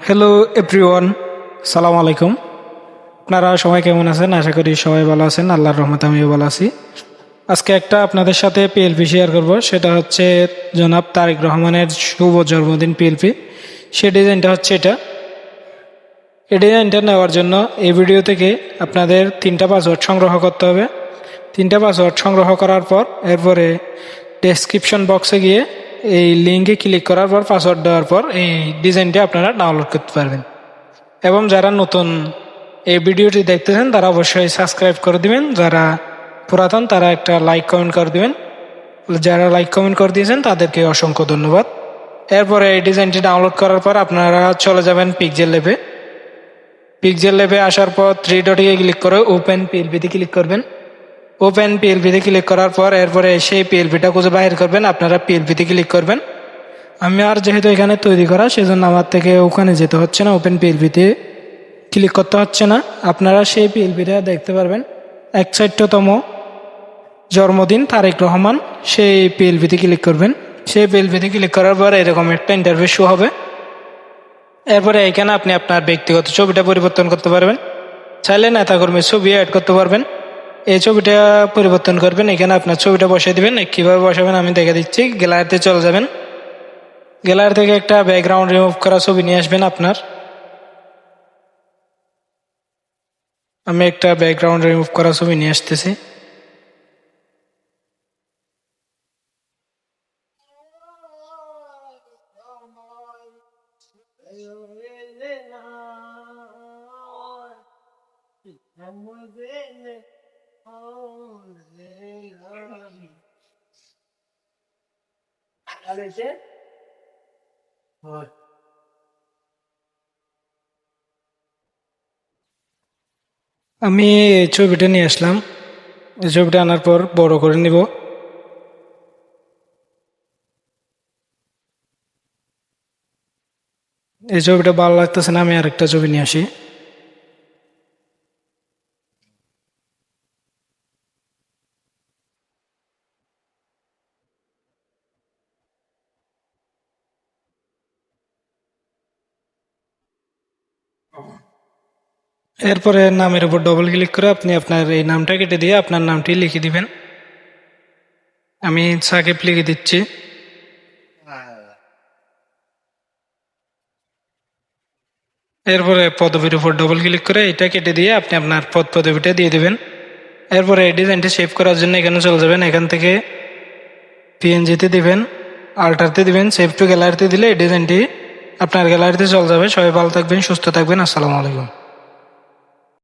Hello everyone সালাম আলাইকুম আপনারা সবাই কেমন আছেন? আশা করি সবাই ভালো আছেন। আল্লাহর রহমত আমিও ভালো আছি। আজকে একটা আপনাদের সাথে পিএলপি শেয়ার করব। সেটা হচ্ছে জনাব তারেক রহমানের শুভ জন্মদিন পিএলপি সে ডিজাইনটা হচ্ছে এটা। এই ডিজাইনটা নেওয়ার জন্য এই ভিডিও থেকে আপনাদের তিনটা পাসওয়ার্ড সংগ্রহ করতে হবে। তিনটা পাসওয়ার্ড সংগ্রহ করার পর এরপরে ডেসক্রিপশন বক্সে গিয়ে এই লিঙ্কে ক্লিক করার পর পাসওয়ার্ড দেওয়ার পর, এই ডিজাইনটি আপনারা ডাউনলোড করতে পারবেন। এবং যারা নতুন এই ভিডিওটি দেখতেছেন, তারা অবশ্যই সাবস্ক্রাইব করে দিবেন। যারা পুরাতন, তারা একটা লাইক কমেন্ট করে দিবেন। যারা লাইক কমেন্ট করে দিয়েছেন, তাদেরকে অসংখ্য ধন্যবাদ। এরপরে এই ডিজাইনটি ডাউনলোড করার পর, আপনারা চলে যাবেন পিকজেল লেভে পিকজেল লেভে আসার পর থ্রি ডটে ক্লিক করে ওপেন পিএলপিতে ক্লিক করবেন। ওপেন পিএলপিতে ক্লিক করার পর এরপরে সেই পিএলপিটা খুঁজে বাইর করবেন, আপনারা পিএলপিতে ক্লিক করবেন। আমি আর যেহেতু এখানে তৈরি করা, সেজন্য আমার থেকে ওখানে যেতে হচ্ছে না ওপেন পিএলপিতে ক্লিক করতে হচ্ছে না। আপনারা সেই পিএলপিটা দেখতে পারবেন একষট্টতম জন্মদিন তারেক রহমান, সেই পিএলপিতে ক্লিক করবেন। সেই পিএলপিতে ক্লিক করার পর এরকম একটা ইন্টারভিউ শো হবে। এরপরে এখানে আপনি আপনার ব্যক্তিগত ছবিটা পরিবর্তন করতে পারবেন। চাইলে নেতাকর্মীর ছবি অ্যাড করতে পারবেন। এই ছবিটা পরিবর্তন করবেন এখানে আপনার ছবিটা বসিয়ে দিবেন কীভাবে বসাবেন আমি দেখে দিচ্ছি গ্যালারিতে চলে যাবেন গ্যালারি থেকে একটা ব্যাকগ্রাউন্ড রিমুভ করা ছবি নিয়ে আসবেন আপনার আমি একটা ব্যাকগ্রাউন্ড রিমুভ করা ছবি নিয়ে আসতেছি আমি এই ছবিটা নিয়ে আসলাম। এই ছবিটা আনার পর বড় করে নিব। এই ছবিটা ভালো লাগতেছে না, আমি আরেকটা ছবি নিয়ে আসি। এরপরে নামের উপর ডবল ক্লিক করে আপনি আপনার এই নামটা কেটে দিয়ে আপনার নামটি লিখে দিবেন। আমি সাকিব লিখে দিচ্ছি। এরপরে পদবীর উপর ডবল ক্লিক করে এটা কেটে দিয়ে আপনি আপনার পদ পদবিটা দিয়ে দেবেন। এরপরে এই ডিজাইনটি সেভ করার জন্য এখানে চলে যাবেন। এখান থেকে পিএনজিতে দিবেন আল্টারতে দিবেন সেভ টু গ্যালারিতে দিলে এই ডিজাইনটি আপনার গ্যালারিতে চলে যাবে। সবাই ভালো থাকবেন সুস্থ থাকবেন। আসসালামু আলাইকুম।